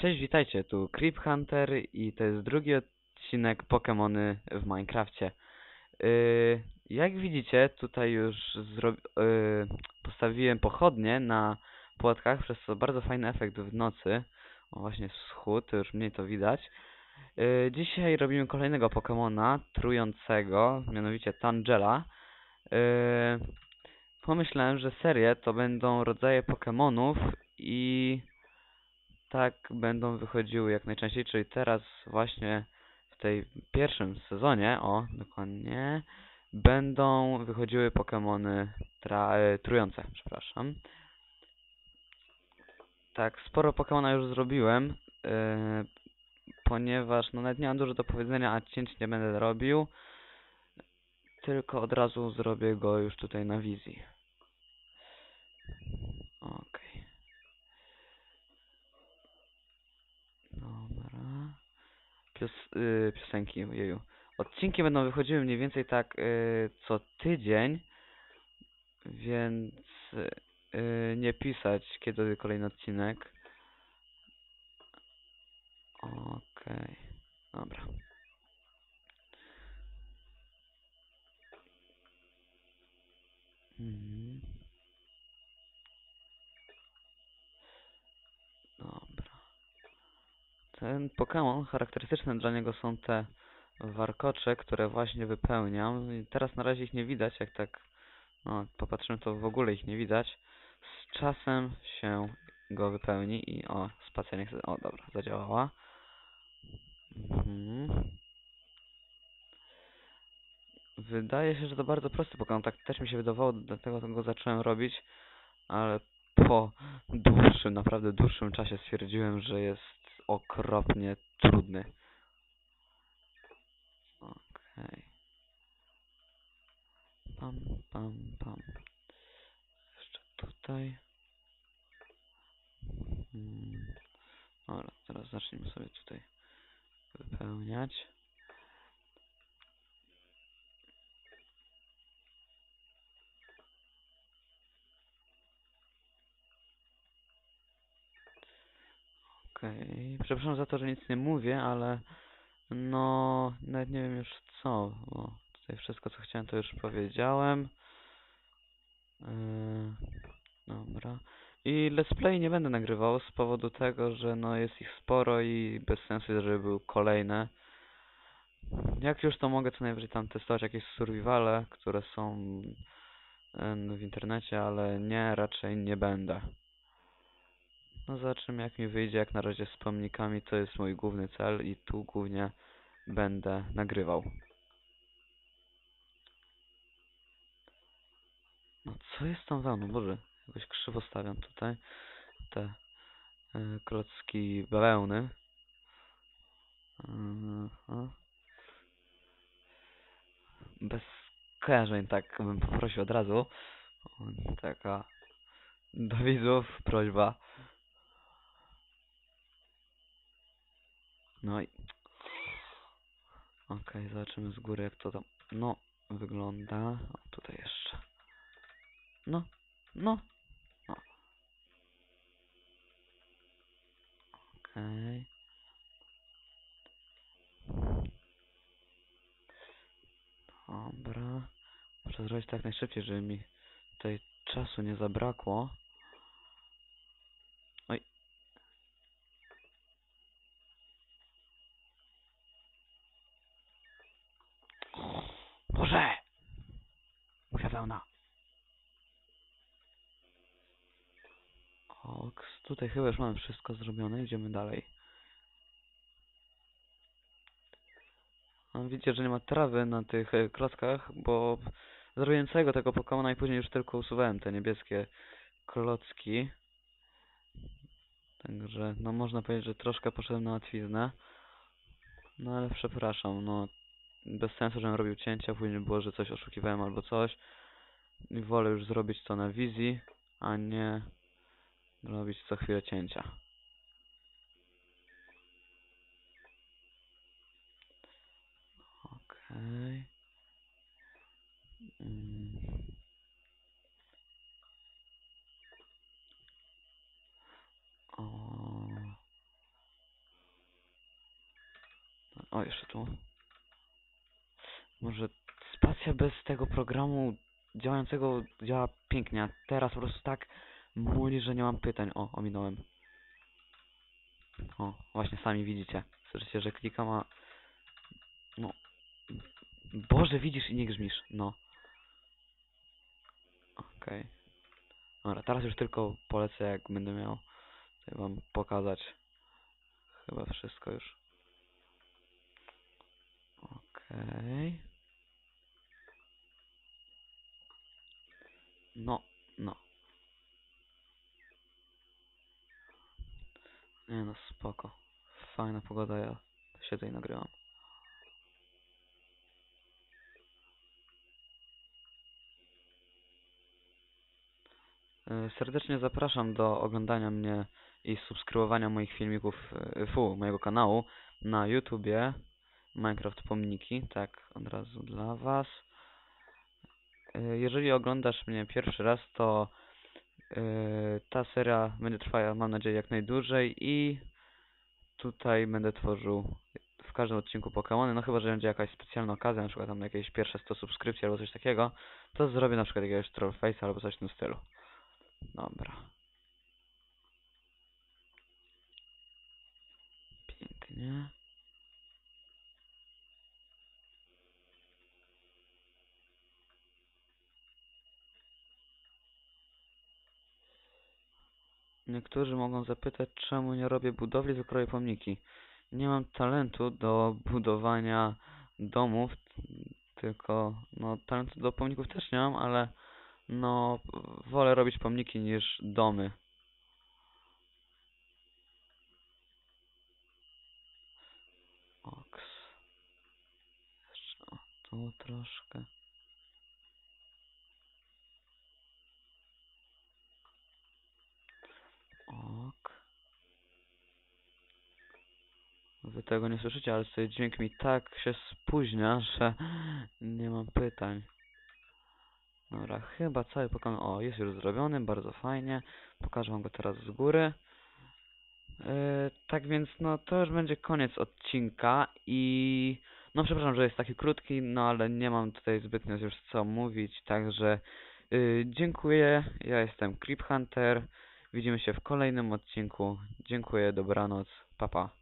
Cześć, witajcie, tu Creep Hunter i to jest drugi odcinek Pokémony w Minecrafcie. Yy, jak widzicie, tutaj już yy, postawiłem pochodnie na płotkach, przez co bardzo fajny efekt w nocy. O, właśnie wschód, już mniej to widać. Yy, dzisiaj robimy kolejnego Pokémona trującego, mianowicie Tangela. Yy, pomyślałem, że serie to będą rodzaje Pokémonów i tak będą wychodziły jak najczęściej, czyli teraz właśnie w tej pierwszym sezonie, o, dokładnie, będą wychodziły Pokémony e, trujące, przepraszam. Tak, sporo Pokémona już zrobiłem, e, ponieważ no nawet nie mam dużo do powiedzenia, a cięć nie będę robił, tylko od razu zrobię go już tutaj na wizji. Okej. Dobra. Pios y, piosenki, ojeju. Odcinki będą wychodziły mniej więcej tak y, co tydzień, więc y, nie pisać kiedy kolejny odcinek. Okej, dobra. Mhm. Dobra. Ten Pokémon, charakterystyczne dla niego są te warkocze, które właśnie wypełniam. I teraz na razie ich nie widać, jak tak no, popatrzymy, to w ogóle ich nie widać. Z czasem się go wypełni i o, spacja nie chce... O, dobra, zadziałała. Mhm. Wydaje się, że to bardzo prosty Pokémon, tak też mi się wydawało, dlatego go zacząłem robić, ale po dłuższym, naprawdę dłuższym czasie stwierdziłem, że jest okropnie trudny. Okej. Pam, pam, pam. Jeszcze tutaj. Hmm. Dobra, teraz zacznijmy sobie tutaj wypełniać. Okej, przepraszam za to, że nic nie mówię, ale no, nawet nie wiem już co, bo tutaj wszystko co chciałem to już powiedziałem. Yy, dobra. I let's play nie będę nagrywał z powodu tego, że no jest ich sporo i bez sensu, żeby były kolejne. Jak już to mogę co najwyżej tam testować jakieś survivale, które są yy, w internecie, ale nie, raczej nie będę. No zobaczymy jak mi wyjdzie, jak na razie z pomnikami to jest mój główny cel i tu głównie będę nagrywał. No co jest tą wełną? Boże, jakoś krzywo stawiam tutaj te y, klocki bawełny. Bez kojarzeń, tak bym poprosił od razu. Taka do widzów prośba. No i... Okej, zobaczymy z góry jak to tam... No, wygląda. O, tutaj jeszcze. No, no. O. Okej. Dobra. Muszę zrobić tak najszybciej, żeby mi tutaj czasu nie zabrakło. Boże! Moja wełna. Oks, tutaj chyba już mamy wszystko zrobione, idziemy dalej. Widzicie, że nie ma trawy na tych e, klockach, bo zrobiłem całego tego Pokemona i później już tylko usuwałem te niebieskie klocki. Także, no można powiedzieć, że troszkę poszedłem na łatwiznę. No ale przepraszam, no bez sensu, żebym robił cięcia, później było, że coś oszukiwałem albo coś. I wolę już zrobić to na wizji, a nie robić co chwilę cięcia. Okej. Mm. O. O, jeszcze tu. Może spacja bez tego programu działającego działa pięknie, a teraz po prostu tak muli, że nie mam pytań. O, ominąłem. O, właśnie sami widzicie. Słyszycie, że klikam, a... No. Boże, widzisz i nie grzmisz. No. Okej. Dobra, teraz już tylko polecę, jak będę miał tutaj wam pokazać. Chyba wszystko już. Okej. No, no. Nie no, spoko. Fajna pogoda, ja siedzę i nagrywam. E, Serdecznie zapraszam do oglądania mnie i subskrybowania moich filmików, e, fu, mojego kanału na YouTubie Minecraft Pomniki, tak od razu dla was. E, Jeżeli oglądasz mnie pierwszy raz, to e, ta seria będzie trwała, mam nadzieję, jak najdłużej i tutaj będę tworzył w każdym odcinku Pokémony, no chyba, że będzie jakaś specjalna okazja, na przykład tam jakieś pierwsze 100 subskrypcji albo coś takiego, to zrobię na przykład jakiegoś Trollface'a albo coś w tym stylu. Dobra. Pięknie. Niektórzy mogą zapytać, czemu nie robię budowli, tylko robię pomniki. Nie mam talentu do budowania domów, tylko no talentu do pomników też nie mam, ale no wolę robić pomniki niż domy. Oks. Jeszcze o, tu troszkę. Tego nie słyszycie, ale tutaj dźwięk mi tak się spóźnia, że nie mam pytań. Dobra, chyba cały pokon... O, jest już zrobiony, bardzo fajnie. Pokażę wam go teraz z góry. Yy, tak więc, no to już będzie koniec odcinka i... No przepraszam, że jest taki krótki, no ale nie mam tutaj zbytnio już co mówić, także... Yy, dziękuję, ja jestem Creep Hunter. Widzimy się w kolejnym odcinku. Dziękuję, dobranoc, papa. Pa.